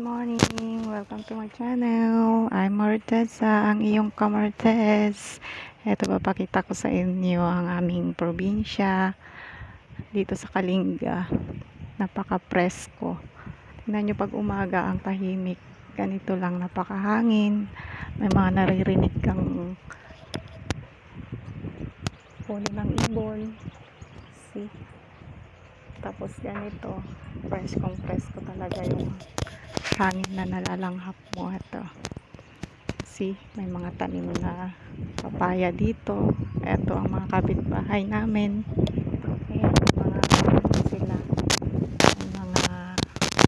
morning! Welcome to my channel. I'm Martesa, ang iyong kamartes. Ito papakita ko sa inyo ang aming probinsya dito sa Kalinga. Napaka-presko. Tingnan nyo pag umaga ang tahimik. Ganito lang napakahangin. May mga naririnig kang puno ng ibon. See? Tapos ganito, preskong presko talaga yung hangin na nalalanghap mo ito. See, may mga tanim na papaya dito. Ito ang mga kapitbahay namin. Ayan, mga sila. May mga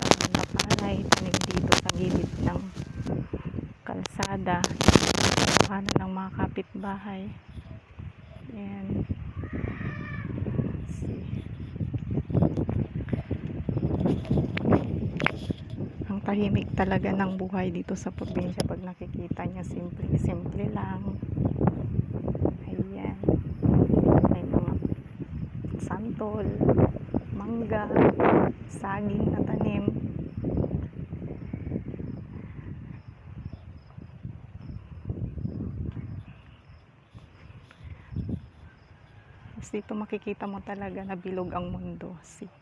tanim na palay, tanim dito sa gilid ng kalsada. Ano ng mga kapitbahay. Ayan. See. Ang tahimik talaga ng buhay dito sa probinsya pag nakikita niya simple simple lang. Ayan. May mga santol mangga saging na tanim. Dito makikita mo talaga na bilog ang mundo. See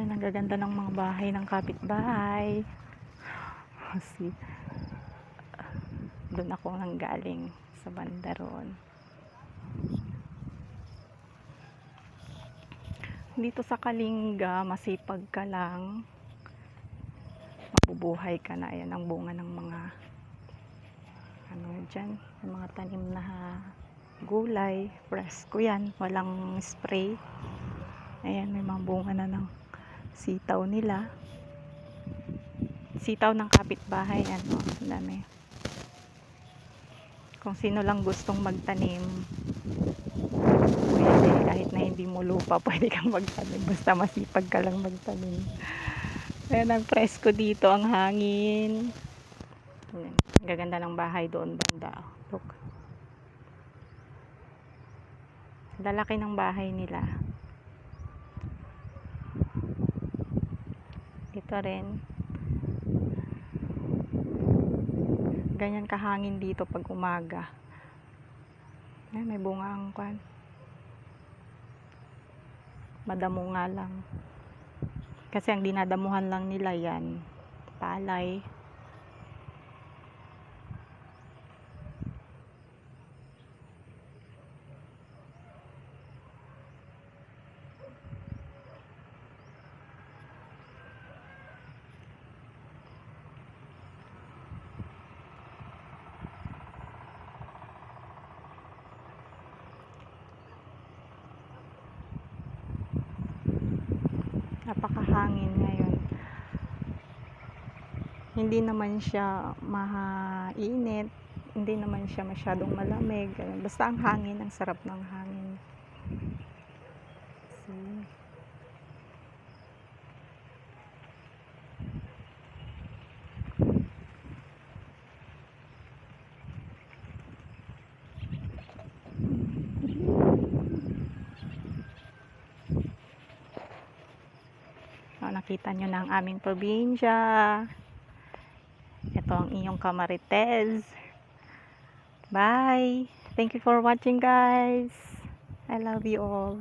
Yan, ang gaganda ng mga bahay ng kapitbahay. Kasi, doon ako nang galing sa banda roon. Dito sa Kalinga, masipag ka lang. Mabubuhay ka na. Ayan ang bunga ng mga ano dyan, yung mga tanim na gulay. Presko yan. Walang spray. Ayan, may mga bunga na ng sitaw nila. Sitaw ng kapitbahay, ano, dami. Kung sino lang gustong magtanim, pwede, kahit na hindi mo lupa, pwede kang magtanim. Basta masipag ka lang magtanim. Ayan, ang presko dito, ang hangin. Gaganda ng bahay doon banda. Look. Lalaki ng bahay nila. Ito rin. Ganyan kahangin dito pag umaga. Ay, may bunga ang kwan. Madamo nga lang. Kasi ang dinadamuhan lang nila yan. Palay. Napakahangin ngayon. Hindi naman siya mahainit hindi naman siya masyadong malamig basta ang hangin ang sarap ng hangin See? So, nakita nyo na ang aming probinsya. Ito ang inyong kamarites. Bye! Thank you for watching guys. I love you all.